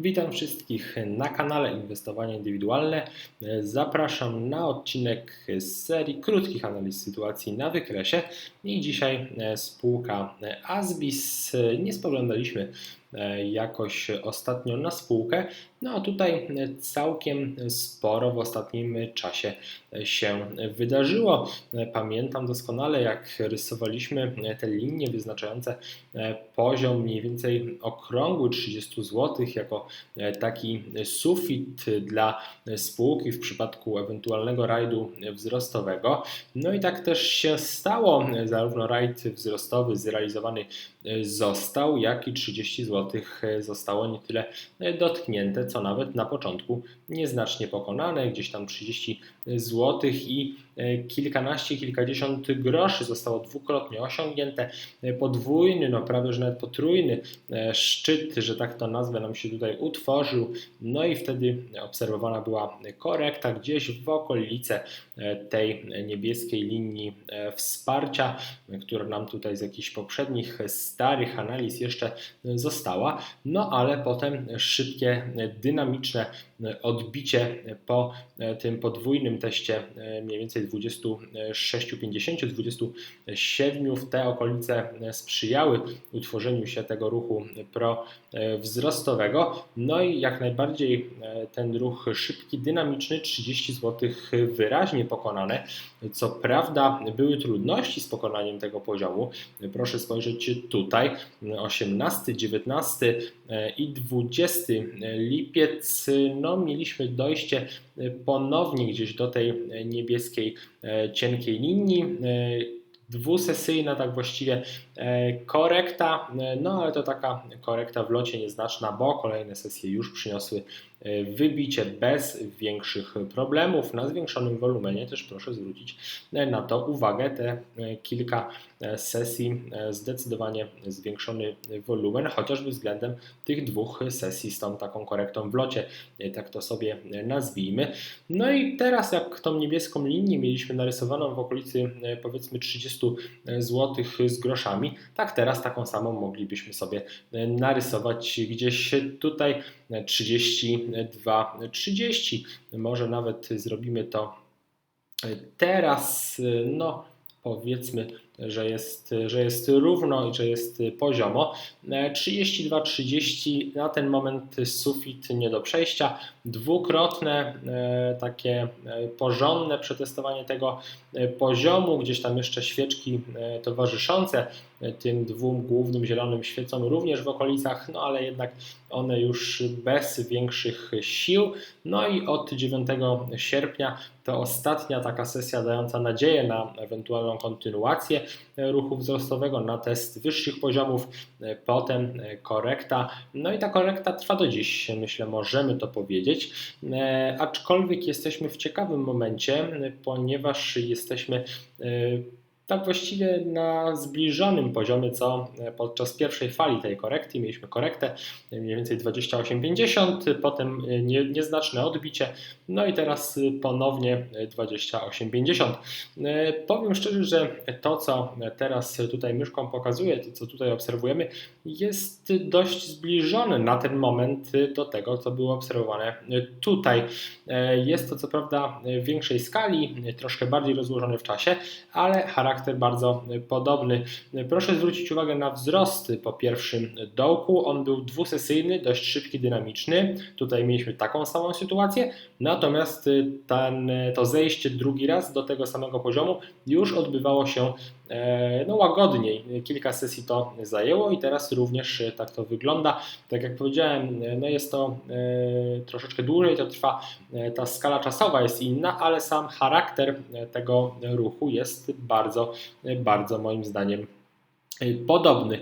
Witam wszystkich na kanale Inwestowanie Indywidualne. Zapraszam na odcinek z serii krótkich analiz sytuacji na wykresie. I dzisiaj spółka Asbis. Nie spoglądaliśmy jakoś ostatnio na spółkę, no a tutaj całkiem sporo w ostatnim czasie się wydarzyło. Pamiętam doskonale, jak rysowaliśmy te linie wyznaczające poziom mniej więcej okrągły 30 zł jako taki sufit dla spółki w przypadku ewentualnego rajdu wzrostowego. No i tak też się stało. Zarówno rajd wzrostowy zrealizowany został, jak i 30 zł zostało nie tyle dotknięte, co nawet na początku nieznacznie pokonane, gdzieś tam 30 zł i e, kilkanaście, kilkadziesiąt groszy zostało dwukrotnie osiągnięte. E, podwójny, no prawie że nawet potrójny e, szczyt, że tak to nazwę, nam się tutaj utworzył. No i wtedy obserwowana była korekta gdzieś w okolice tej niebieskiej linii wsparcia, która nam tutaj z jakichś poprzednich starych analiz jeszcze została. No ale potem szybkie, dynamiczne odbicie po tym podwójnym teście mniej więcej 26-50-27 w te okolice sprzyjały utworzeniu się tego ruchu pro-wzrostowego. No i jak najbardziej ten ruch szybki, dynamiczny, 30 zł wyraźnie pokonane. Co prawda były trudności z pokonaniem tego poziomu. Proszę spojrzeć tutaj, 18, 19 i 20 lipiec, no mieliśmy dojście ponownie gdzieś do tej niebieskiej e, cienkiej linii e, dwusesyjna, tak właściwie e, korekta, no ale to taka korekta w locie nieznaczna, bo kolejne sesje już przyniosły E, wybicie bez większych problemów. Na zwiększonym wolumenie też proszę zwrócić e, na to uwagę. Te e, kilka sesji zdecydowanie zwiększony wolumen, chociażby względem tych dwóch sesji z tą taką korektą w locie, tak to sobie nazwijmy. No i teraz jak tą niebieską linię mieliśmy narysowaną w okolicy powiedzmy 30 zł z groszami, tak teraz taką samą moglibyśmy sobie narysować gdzieś tutaj 32, 30. Może nawet zrobimy to teraz, no powiedzmy że jest, że jest równo i że jest poziomo. 32-30 na ten moment sufit nie do przejścia. Dwukrotne e, takie e, porządne przetestowanie tego e, poziomu, gdzieś tam jeszcze świeczki towarzyszące tym dwóm głównym zielonym świecom również w okolicach, no ale jednak one już bez większych sił. No i od 9 sierpnia to ostatnia taka sesja dająca nadzieję na ewentualną kontynuację ruchu wzrostowego na test wyższych poziomów, potem korekta. No i ta korekta trwa do dziś, myślę, możemy to powiedzieć. Aczkolwiek jesteśmy w ciekawym momencie, ponieważ jesteśmy tak właściwie na zbliżonym poziomie, co podczas pierwszej fali tej korekty. Mieliśmy korektę mniej więcej 28,50, potem nie, nieznaczne odbicie, no i teraz ponownie 28,50. Powiem szczerze, że to, co teraz tutaj myszką pokazuje, to, co tutaj obserwujemy, jest dość zbliżone na ten moment do tego, co było obserwowane tutaj. Jest to co prawda w większej skali, troszkę bardziej rozłożone w czasie, ale charakter charakter bardzo podobny. Proszę zwrócić uwagę na wzrost po pierwszym dołku. On był dwusesyjny, dość szybki, dynamiczny. Tutaj mieliśmy taką samą sytuację, natomiast ten, to zejście drugi raz do tego samego poziomu już odbywało się no, łagodniej. Kilka sesji to zajęło i teraz również tak to wygląda. Tak jak powiedziałem, no jest to e, troszeczkę dłużej, to trwa, e, ta skala czasowa jest inna, ale sam charakter tego ruchu jest bardzo bardzo, moim zdaniem podobny.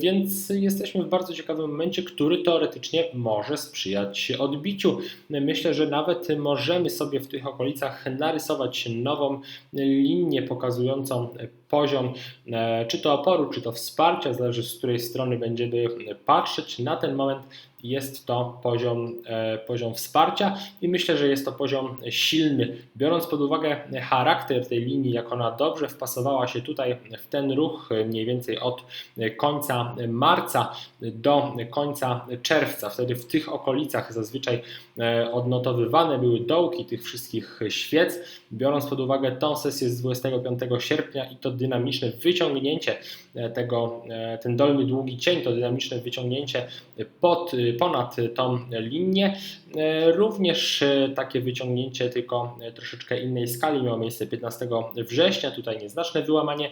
Więc jesteśmy w bardzo ciekawym momencie, który teoretycznie może sprzyjać odbiciu. Myślę, że nawet możemy sobie w tych okolicach narysować nową linię pokazującą poziom, czy to oporu, czy to wsparcia, zależy z której strony będziemy patrzeć. Na ten moment jest to poziom, e, poziom wsparcia i myślę, że jest to poziom silny. Biorąc pod uwagę charakter tej linii, jak ona dobrze wpasowała się tutaj w ten ruch, mniej więcej od końca marca do końca czerwca, wtedy w tych okolicach zazwyczaj e, odnotowywane były dołki tych wszystkich świec. Biorąc pod uwagę tą sesję z 25 sierpnia i to dynamiczne wyciągnięcie e, tego, ten dolny długi cień, to dynamiczne wyciągnięcie pod ponad tą linię. E, również e, takie wyciągnięcie, tylko troszeczkę innej skali miało miejsce 15 września. Tutaj nieznaczne wyłamanie.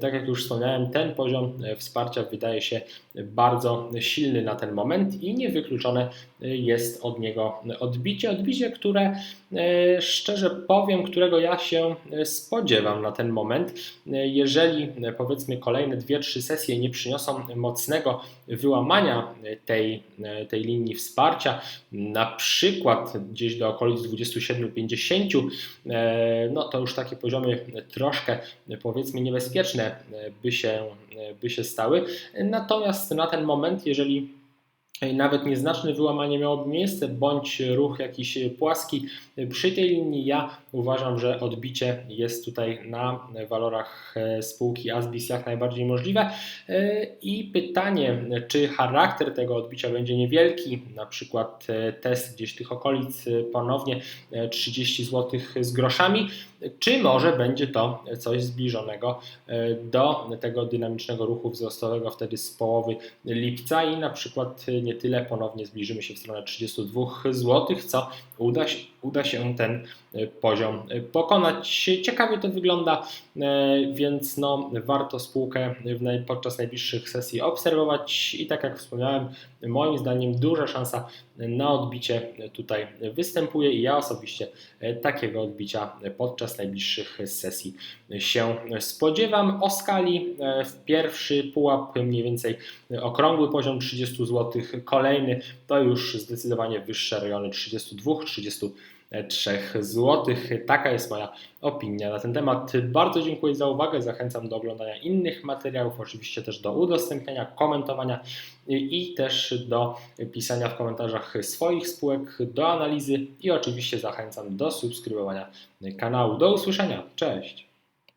Tak jak już wspomniałem, ten poziom wsparcia wydaje się bardzo silny na ten moment i niewykluczone jest od niego odbicie. Odbicie, które e, szczerze powiem, którego ja się spodziewam na ten moment. Jeżeli powiedzmy kolejne 2-3 sesje nie przyniosą mocnego wyłamania tej, tej linii wsparcia, na przykład gdzieś do okolic 27-50, e, no to już takie poziomy troszkę powiedzmy niebezpieczne by się, by się stały. Natomiast na ten moment, jeżeli nawet nieznaczne wyłamanie miałoby miejsce, bądź ruch jakiś płaski przy tej linii, ja uważam, że odbicie jest tutaj na walorach e, spółki Asbis jak najbardziej możliwe. E, I pytanie, czy charakter tego odbicia będzie niewielki, na przykład e, test gdzieś tych okolic ponownie 30 zł z groszami, czy może będzie to coś zbliżonego do tego dynamicznego ruchu wzrostowego wtedy z połowy lipca? I na przykład nie tyle ponownie zbliżymy się w stronę 32 zł, co uda się, uda się ten e, poziom e, pokonać. Ciekawie to wygląda, e, więc no, warto spółkę podczas najbliższych sesji obserwować i tak jak wspomniałem, moim zdaniem duża szansa na odbicie tutaj występuje i ja osobiście takiego odbicia podczas najbliższych sesji się spodziewam. O skali w pierwszy pułap mniej więcej okrągły poziom 30 zł, kolejny to już zdecydowanie wyższe rejony 32, 30 3 zł. Taka jest moja opinia na ten temat. Bardzo dziękuję za uwagę. Zachęcam do oglądania innych materiałów, oczywiście też do udostępniania, komentowania i też do pisania w komentarzach swoich spółek, do analizy i oczywiście zachęcam do subskrybowania kanału. Do usłyszenia. Cześć.